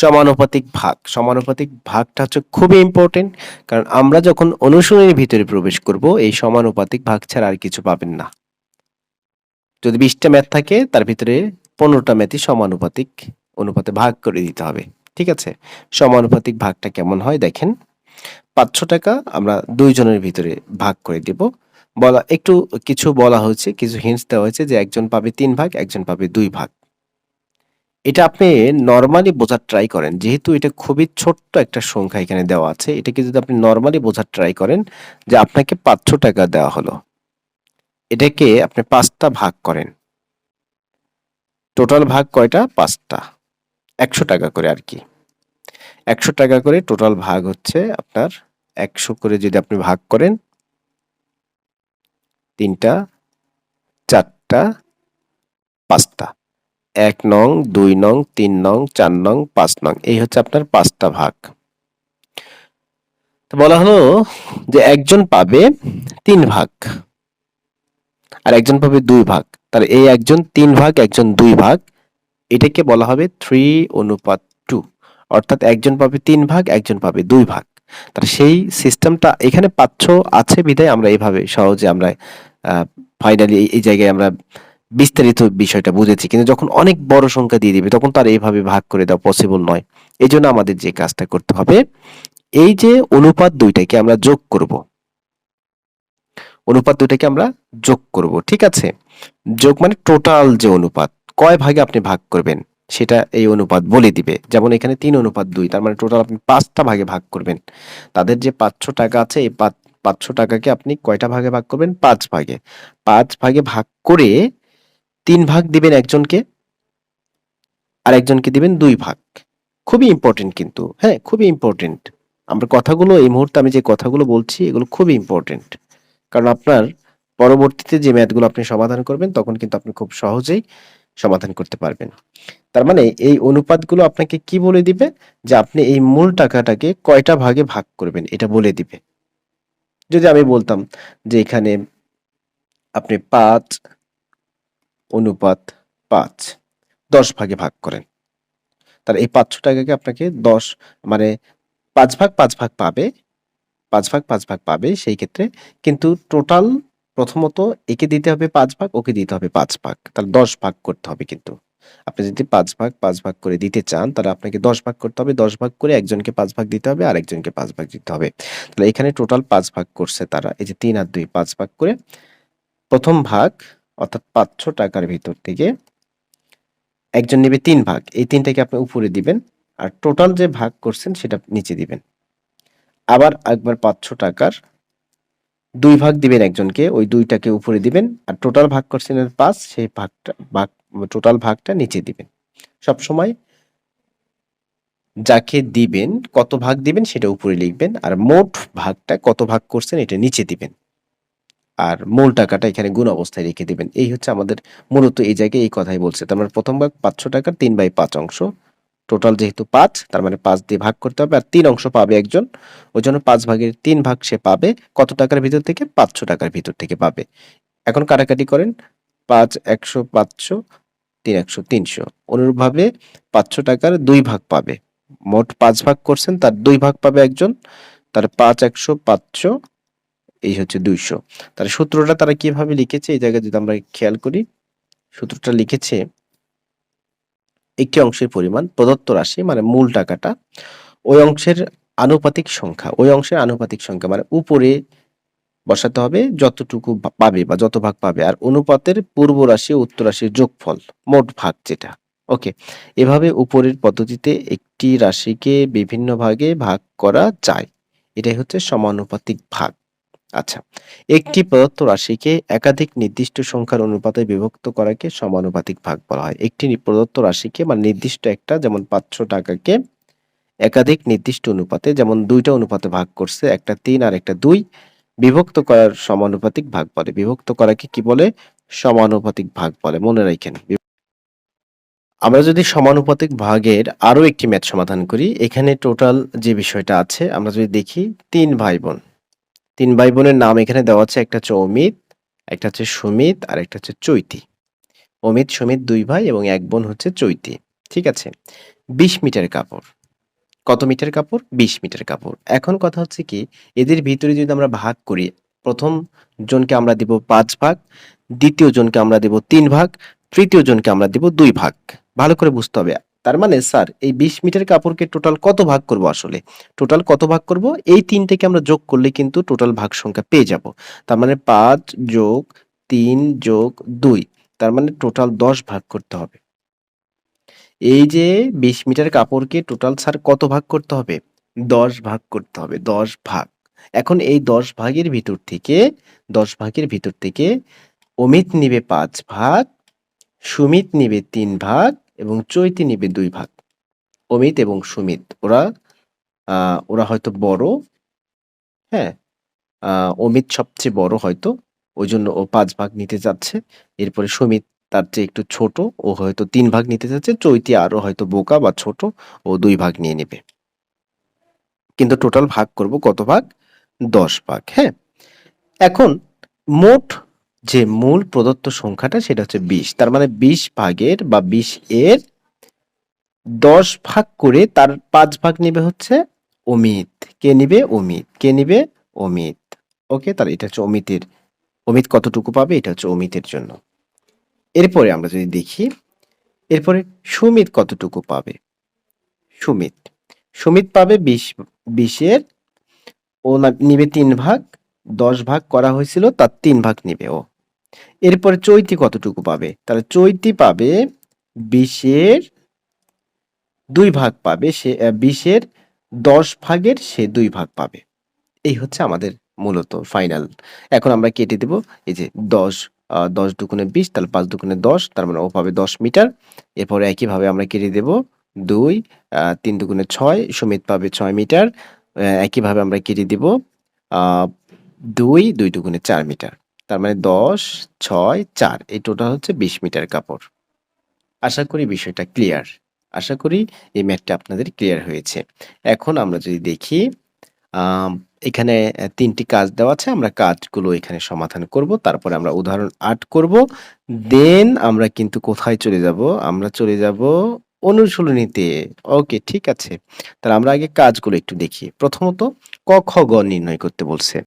সমানুপাতিক ভাগ। সমানুপাতিক ভাগটা হচ্ছে খুবই ইম্পর্টেন্ট কারণ আমরা যখন অনুশীলনের ভিতরে প্রবেশ করব, এই সমানুপাতিক ভাগ ছাড়া আর কিছু পাবেন না। যদি বিশটা ম্যাথ থাকে, তার ভিতরে পনেরোটা ম্যাথই সমানুপাতিক অনুপাতে ভাগ করে দিতে হবে। ঠিক আছে? সমানুপাতিক ভাগটা কেমন হয় দেখেন। পাঁচশো টাকা আমরা দুইজনের ভিতরে ভাগ করে দিব। বলা, একটু কিছু বলা হয়েছে, কিছু হিন্টস দেওয়া হয়েছে যে একজন পাবে তিন ভাগ, একজন পাবে দুই ভাগ। এটা আপনি নর্মালি বোঝার ট্রাই করেন। যেহেতু এটা খুবই ছোট্ট একটা সংখ্যা এখানে দেওয়া আছে, এটাকে যদি আপনি নর্মালি বোঝার ট্রাই করেন যে আপনাকে পাঁচশো টাকা দেওয়া হলো, এটাকে আপনি পাঁচটা ভাগ করেন। টোটাল ভাগ কয়টা? পাঁচটা। একশো টাকা করে আর কি। একশো টাকা করে টোটাল ভাগ হচ্ছে আপনার একশো করে যদি আপনি ভাগ করেন, তিনটা, চারটা, পাঁচটা। এক নং, দুই নং, তিন নং, চার নং, পাঁচ নং, এই হচ্ছে আপনার পাঁচটা ভাগ। বলা হলো যে একজন পাবে তিন ভাগ আর একজন পাবে দুই ভাগ। তার এই একজন তিন ভাগ, একজন দুই ভাগ, এটাকে বলা হবে থ্রি অনুপাত টু অর্থাৎ একজন পাবে তিন ভাগ, একজন পাবে দুই ভাগ। তার সেই সিস্টেমটা এখানে পাচ্ছ আছে বিধায় আমরা এইভাবে সহজে আমরা ফাইনালি এই জায়গায় আমরা বিস্তারিত বিষয়টা বুঝেছি, কিন্তু যখন অনেক বড় সংখ্যা দিয়ে দিবে, তখন তার এইভাবে ভাগ করে দেওয়া পসিবল নয়। এই জন্য আমাদের যে কাজটা করতে হবে, এই যে অনুপাত দুইটাকে আমরা যোগ করব। অনুপাত দুইটাকে আমরা যোগ করব, ঠিক আছে? যোগ মানে টোটাল যে অনুপাত, কয় ভাগে আপনি ভাগ করবেন, সেটা এই অনুপাত বলে দিবে। যেমন এখানে তিন অনুপাত দুই, তার মানে টোটাল আপনি পাঁচটা ভাগে ভাগ করবেন। তাদের যে পাঁচশো টাকা আছে, এই পাঁচশো টাকাকে আপনি কয়টা ভাগে ভাগ করবেন? পাঁচ ভাগে। পাঁচ ভাগে ভাগ করে তিন ভাগ দিবেন একজনকে, আর একজনকে দিবেন দুই ভাগ। খুবই ইম্পর্টেন্ট কিন্তু হ্যাঁ খুবই ইম্পর্টেন্ট আমরা কথাগুলো, এই মুহূর্তে আমি যে কথাগুলো বলছি, এগুলো খুবই ইম্পর্টেন্ট কারণ আপনার পরবর্তীতে যে ম্যাথগুলো আপনি সমাধান করবেন, তখন কিন্তু আপনি খুব সহজেই সমাধান করতে পারবেন। তার মানে এই অনুপাতগুলো আপনাকে কি বলে দিবে? যে আপনি এই মূল টাকাটাকে কয়টা ভাগে ভাগ করবেন, এটা বলে দিবে। যদি আমি বলতাম যে এখানে আপনি পাঁচ অনুপাত পাঁচ দশ ভাগে ভাগ করেন তার এই পাঁচশো টাকাকে আপনাকে দশ মানে পাঁচ ভাগ পাঁচ ভাগ পাবে পাঁচ ভাগ পাঁচ ভাগ পাবে সেই ক্ষেত্রে কিন্তু টোটাল প্রথমত একে দিতে হবে পাঁচ ভাগ ওকে দিতে হবে পাঁচ ভাগ তাহলে দশ ভাগ করতে হবে কিন্তু আপনি যদি পাঁচ ভাগ পাঁচ ভাগ করে দিতে চান তাহলে আপনাকে দশ ভাগ করতে হবে দশ ভাগ করে একজনকে পাঁচ ভাগ দিতে হবে আর একজনকে পাঁচ ভাগ দিতে হবে তাহলে এখানে টোটাল পাঁচ ভাগ করছে তারা এই যে তিন আর দুই পাঁচ ভাগ করে প্রথম ভাগ অর্থাৎ পাঁচশো টাকার ভিতর থেকে একজন নেবে তিন ভাগ। এই তিনটাকে আপনি উপরে দিবেন আর টোটাল যে ভাগ করছেন সেটা নিচে দিবেন। আবার একবার পাঁচশো টাকার দুই ভাগ দিবেন একজনকে, ওই দুইটাকে উপরে দিবেন আর টোটাল ভাগ করছেন পাঁচ, সেই ভাগটা, ভাগ টোটাল ভাগটা নিচে দিবেন। সব সময় যাকে দিবেন, কত ভাগ দিবেন সেটা উপরে লিখবেন আর মোট ভাগটা কত ভাগ করছেন এটা নিচে দিবেন। আর মূল টাকাটা এখানে গুণ অবস্থায় রেখে দেবেন। এই হচ্ছে আমাদের মূলত এই জায়গায় এই কথাই বলছে। তার মানে প্রথম ভাগ পাঁচশো টাকার তিন বাই পাঁচ অংশ। টোটাল যেহেতু পাঁচ, তার মানে পাঁচ দিয়ে ভাগ করতে হবে। আর তিন অংশ পাবে একজন। ওই জন্য পাঁচ ভাগের তিন ভাগ সে পাবে কত টাকার ভিতর থেকে? পাঁচশো টাকার ভিতর থেকে পাবে। এখন কাটাকাটি করেন। পাঁচ, একশো, পাঁচশো, তিন, একশো, তিনশো। অনুরূপভাবে পাঁচশো টাকার দুই ভাগ পাবে। মোট পাঁচ ভাগ করছেন, তার দুই ভাগ পাবে একজন। তার পাঁচ, একশো, পাঁচশো এই হচ্ছে দুইশো। তাহলে সূত্রটা তারা কীভাবে লিখেছে, এই জায়গায় যদি আমরা খেয়াল করি, সূত্রটা লিখেছে একটি অংশের পরিমাণ প্রদত্ত রাশি মানে মূল টাকাটা, ওই অংশের আনুপাতিক সংখ্যা, ওই অংশের আনুপাতিক সংখ্যা মানে উপরে বসাতে হবে যতটুকু পাবে বা যত ভাগ পাবে, আর অনুপাতের পূর্ব রাশি উত্তর রাশির যোগফল, মোট ভাগ যেটা, ওকে? এভাবে উপরের পদ্ধতিতে একটি রাশিকে বিভিন্ন ভাগে ভাগ করা যায়। এটাই হচ্ছে সমানুপাতিক ভাগ। আচ্ছা একটি প্রদত্ত রাশিকে একাধিক নির্দিষ্ট সংখ্যার অনুপাতে বিভক্ত করাকে সমানুপাতিক ভাগ বলা হয়। একটি প্রদত্ত রাশিকে মানে নির্দিষ্ট একটা, যেমন পাঁচশো টাকাকে একাধিক নির্দিষ্ট অনুপাতে, যেমন দুইটা অনুপাতে ভাগ করছে, একটা তিন আর একটা দুই, বিভক্ত করার সমানুপাতিক ভাগ বলে। বিভক্ত করাকে কি বলে? সমানুপাতিক ভাগ বলে। মনে রাখেন। আমরা যদি সমানুপাতিক ভাগের আরও একটি ম্যাথ সমাধান করি, এখানে টোটাল যে বিষয়টা আছে, আমরা যদি দেখি, তিন ভাই বোন। তিন ভাই বোনের নাম এখানে দেওয়া আছে, একটা হচ্ছে অমিত, একটা হচ্ছে সুমিত, আর একটা হচ্ছে চৈতি। অমিত, সুমিত দুই ভাই এবং এক বোন হচ্ছে চৈতি। ঠিক আছে? বিশ মিটার কাপড়। কত মিটার কাপড়? বিশ মিটার কাপড়। এখন কথা হচ্ছে কি, এদের ভিতরে যদি আমরা ভাগ করি, প্রথম জনকে আমরা দিব পাঁচ ভাগ, দ্বিতীয় জনকে আমরা দেব তিন ভাগ, তৃতীয় জনকে আমরা দেব দুই ভাগ। ভালো করে বুঝতে হবে। তার মানে স্যার, এই বিশ মিটার কাপড়কে টোটাল কত ভাগ করব আসলে? টোটাল কত ভাগ করব? এই তিনটাকে আমরা যোগ করলে কিন্তু টোটাল ভাগ সংখ্যা পেয়ে যাব। তার মানে পাঁচ যোগ তিন যোগ দুই, তার মানে টোটাল দশ ভাগ করতে হবে। এই যে বিশ মিটার কাপড়কে টোটাল স্যার, কত ভাগ করতে হবে? দশ ভাগ করতে হবে, দশ ভাগ। এখন এই দশ ভাগের ভিতর থেকে, দশ ভাগের ভিতর থেকে অমিত নিবে পাঁচ ভাগ, সুমিত নিবে তিন ভাগ এবং চৈতি নিবে দুই ভাগ। অমিত এবং সুমিত। ওরা ওরা হয়তো বড় হ্যাঁ অমিত সবচেয়ে বড় হয়তো ওই জন্য ও পাঁচ ভাগ নিতে যাচ্ছে এরপরে সুমিত তার চেয়ে একটু ছোট, ও হয়তো তিন ভাগ নিতে যাচ্ছে চৈতি আরও হয়তো বোকা বা ছোট, ও দুই ভাগ নিয়ে নেবে। কিন্তু টোটাল ভাগ করব কত ভাগ? দশ ভাগ হ্যাঁ। এখন মোট যে মূল প্রদত্ত সংখ্যাটা সেটা হচ্ছে বিশ। তার মানে বিশ ভাগের বা বিশ এর দশ ভাগ করে তার পাঁচ ভাগ নিবে হচ্ছে অমিত। কে নিবে? অমিত। কে নিবে? অমিত। ওকে, তাহলে এটা হচ্ছে অমিতের, অমিত কতটুকু পাবে? এটা হচ্ছে অমিতের জন্য। এরপরে আমরা যদি দেখি, এরপরে সুমিত কতটুকু পাবে? সুমিত। সুমিত পাবে বিশ, বিশের, ও নিবে তিন ভাগ, দশ ভাগ করা হয়েছিল, তার তিন ভাগ নিবে ও। এরপরে চৈতি কতটুকু পাবে? তাহলে চৈতি পাবে বিশের দুই ভাগ পাবে, সে বিশের দশ ভাগের সে দুই ভাগ পাবে। এই হচ্ছে আমাদের মূলত ফাইনাল এখন আমরা কেটে দেব, এই যে দশ দশ দুগুণে বিশ, তাহলে পাঁচ দুগুণে দশ, তার মানে ও পাবে দশ মিটার। এরপরে একইভাবে আমরা কেটে দেব, দুই তিন দুগুণে ছয়, সুমিত পাবে ছয় মিটার। একইভাবে আমরা কেটে দেব দুই দুই দুগুণে চার মিটার। তার মানে দশ, ছয়, চার। এই টোটাল হচ্ছে বিশ মিটার কাপড়। আশা করি বিষয়টা ক্লিয়ার আশা করি এই ম্যাথটা আপনাদের ক্লিয়ার হয়েছে। এখন আমরা যদি দেখি এখানে তিনটি কাজ দেওয়া আছে। আমরা কাজগুলো এখানে সমাধান করব। তারপরে আমরা উদাহরণ আট করব। দেন আমরা কিন্তু কোথায় চলে যাব? আমরা চলে যাব অনুশীলনীতে। ওকে ঠিক আছে। তাহলে আমরা আগে কাজগুলো একটু দেখি। প্রথমত, ক, খ, গ নির্ণয় করতে বলছে।